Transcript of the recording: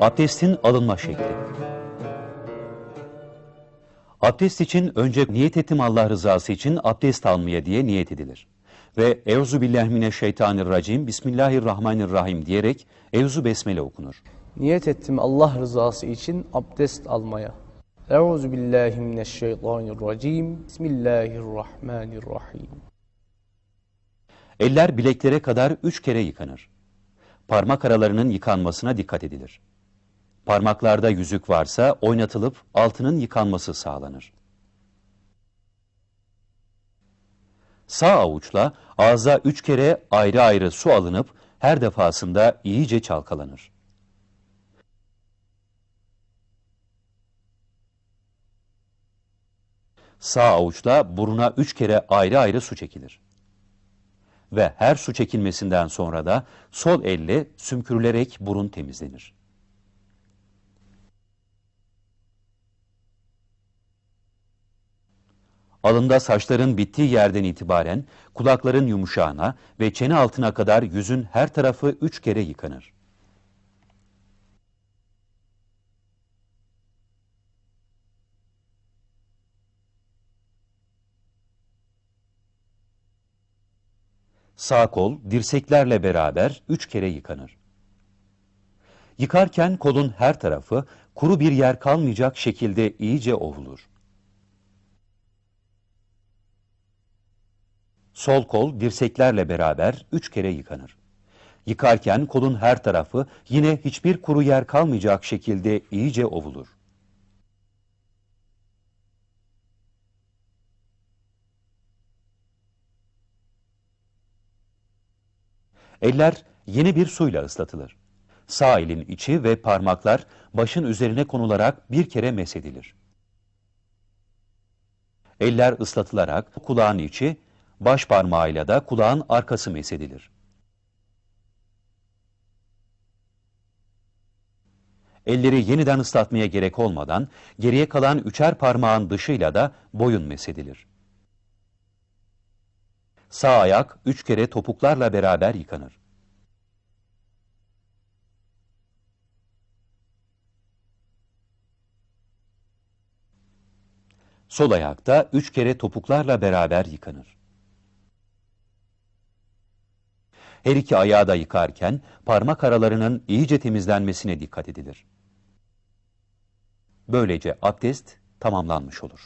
Abdestin alınma şekli. Abdest için önce niyet ettim Allah rızası için abdest almaya diye niyet edilir. Ve Euzu billahi mineşşeytanirracim Bismillahirrahmanirrahim diyerek Euzu besmele okunur. Niyet ettim Allah rızası için abdest almaya. Euzu billahi mineşşeytanirracim. Bismillahirrahmanirrahim. Eller bileklere kadar üç kere yıkanır. Parmak aralarının yıkanmasına dikkat edilir. Parmaklarda yüzük varsa oynatılıp altının yıkanması sağlanır. Sağ avuçla ağza üç kere ayrı ayrı su alınıp her defasında iyice çalkalanır. Sağ avuçla buruna üç kere ayrı ayrı su çekilir. Ve her su çekilmesinden sonra da sol elle sümkürülerek burun temizlenir. Alında saçların bittiği yerden itibaren kulakların yumuşağına ve çene altına kadar yüzün her tarafı üç kere yıkanır. Sağ kol dirseklerle beraber üç kere yıkanır. Yıkarken kolun her tarafı kuru bir yer kalmayacak şekilde iyice ovulur. Sol kol dirseklerle beraber üç kere yıkanır. Yıkarken kolun her tarafı yine hiçbir kuru yer kalmayacak şekilde iyice ovulur. Eller yeni bir suyla ıslatılır. Sağ elin içi ve parmaklar başın üzerine konularak bir kere mesedilir. Eller ıslatılarak kulağın içi, baş parmağıyla da kulağın arkası mesedilir. Elleri yeniden ıslatmaya gerek olmadan geriye kalan üçer parmağın dışıyla da boyun mesedilir. Sağ ayak üç kere topuklarla beraber yıkanır. Sol ayakta üç kere topuklarla beraber yıkanır. Her iki ayağı da yıkarken parmak aralarının iyice temizlenmesine dikkat edilir. Böylece abdest tamamlanmış olur.